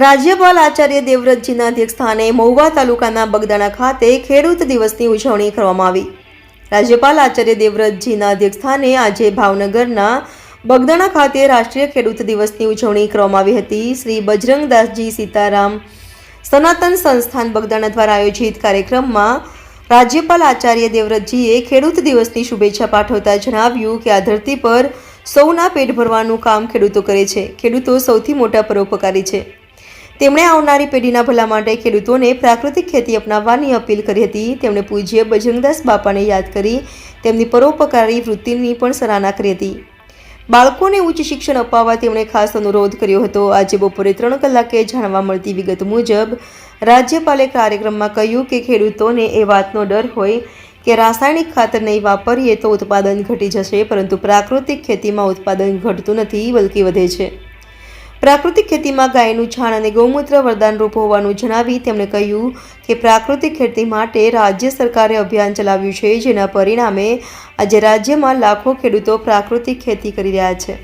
રાજ્યપાલ આચાર્ય દેવવ્રતજીના અધ્યક્ષસ્થાને મહુવા તાલુકાના બગદાણા ખાતે ખેડૂત દિવસની ઉજવણી કરવામાં આવી. રાજ્યપાલ આચાર્ય દેવવ્રતજીના અધ્યક્ષસ્થાને આજે ભાવનગરના બગદાણા ખાતે રાષ્ટ્રીય ખેડૂત દિવસની ઉજવણી કરવામાં આવી હતી. શ્રી બજરંગદાસજી સીતારામ સનાતન સંસ્થાન બગદાણા દ્વારા આયોજિત કાર્યક્રમમાં રાજ્યપાલ આચાર્ય દેવવ્રતજીએ ખેડૂત દિવસની શુભેચ્છા પાઠવતા જણાવ્યું કે આ ધરતી પર સૌના પેટ ભરવાનું કામ ખેડૂતો કરે છે. ખેડૂતો સૌથી મોટા પરોપકારી છે. તેમણે આવનારી પેઢીના ભલા માટે ખેડૂતોને પ્રાકૃતિક ખેતી અપનાવવાની અપીલ કરી હતી. તેમણે પૂજ્ય બજરંગદાસ બાપાને યાદ કરી તેમની પરોપકારી વૃત્તિની પણ સરાહના કરી હતી. બાળકોને ઉચ્ચ શિક્ષણ અપાવવા તેમણે ખાસ અનુરોધ કર્યો હતો. આજે બપોરે ત્રણ કલાકે જાણવા મળતી વિગત મુજબ, રાજ્યપાલે કાર્યક્રમમાં કહ્યું કે ખેડૂતોને એ વાતનો ડર હોય કે રાસાયણિક ખાતર નહીં વાપરીએ તો ઉત્પાદન ઘટી જશે, પરંતુ પ્રાકૃતિક ખેતીમાં ઉત્પાદન ઘટતું નથી બલકી વધે છે. પ્રાકૃતિક ખેતીમાં ગાયનું છાણ અને ગૌમૂત્ર વરદાનરૂપ હોવાનું જણાવી તેમણે કહ્યું કે પ્રાકૃતિક ખેતી માટે રાજ્ય સરકારે અભિયાન ચલાવ્યું છે, જેના પરિણામે આજે રાજ્યમાં લાખો ખેડૂતો પ્રાકૃતિક ખેતી કરી રહ્યા છે.